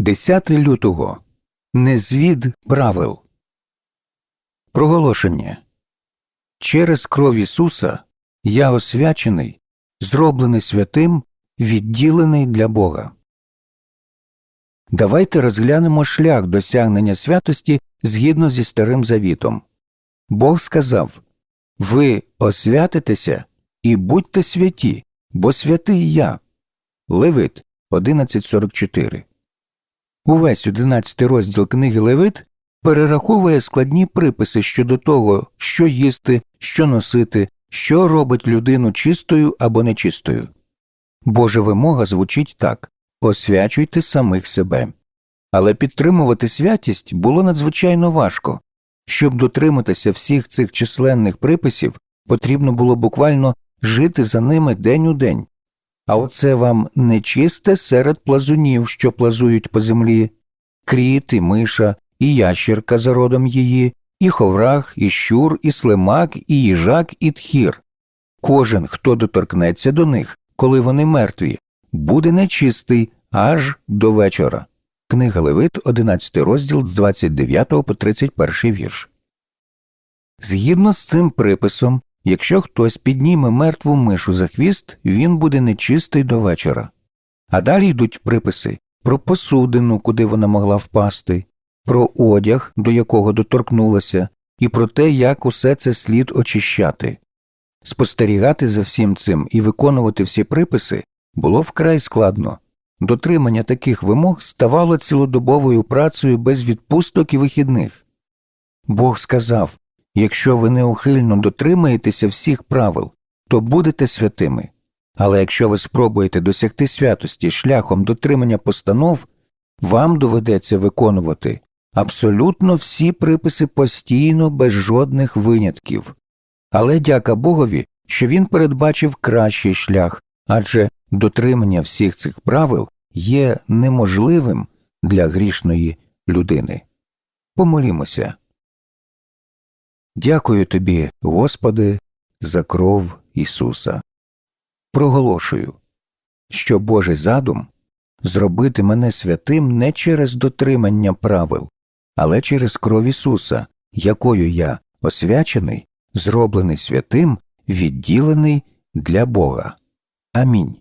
10 лютого Незвід правил. Проголошення. Через кров Ісуса я освячений, зроблений святим, відділений для Бога. Давайте розглянемо шлях досягнення святості згідно зі Старим Завітом. Бог сказав Ви освятитеся і будьте святі, бо святий я. Левит 11.44 Увесь 11 розділ книги Левит перераховує складні приписи щодо того, що їсти, що носити, що робить людину чистою або нечистою. Божа вимога звучить так освячуйте самих себе. Але підтримувати святість було надзвичайно важко. Щоб дотриматися всіх цих численних приписів, потрібно було буквально жити за ними день у день. А оце вам нечисте серед плазунів, що плазують по землі, кріт, і миша, і ящерка за родом її, і ховрах, і щур, і слимак, і їжак, і тхір. Кожен, хто доторкнеться до них, коли вони мертві, буде нечистий аж до вечора. Книга Левит, 11 розділ з 29 по 31 вірш. Згідно з цим приписом, якщо хтось підніме мертву мишу за хвіст, він буде нечистий до вечора. А далі йдуть приписи про посудину, куди вона могла впасти, про одяг, до якого доторкнулася, і про те, як усе це слід очищати. Спостерігати за всім цим і виконувати всі приписи було вкрай складно. Дотримання таких вимог ставало цілодобовою працею без відпусток і вихідних. Бог сказав якщо ви неухильно дотримаєтеся всіх правил, то будете святими. Але якщо ви спробуєте досягти святості шляхом дотримання постанов, вам доведеться виконувати абсолютно всі приписи постійно без жодних винятків. Але дяка Богові, що він передбачив кращий шлях, адже дотримання всіх цих правил є неможливим для грішної людини. Помолімося. Дякую тобі, Господи, за кров Ісуса. Проголошую, що Божий задум зробити мене святим не через дотримання правил, але через кров Ісуса, якою я освячений, зроблений святим, відділений для Бога. Амінь.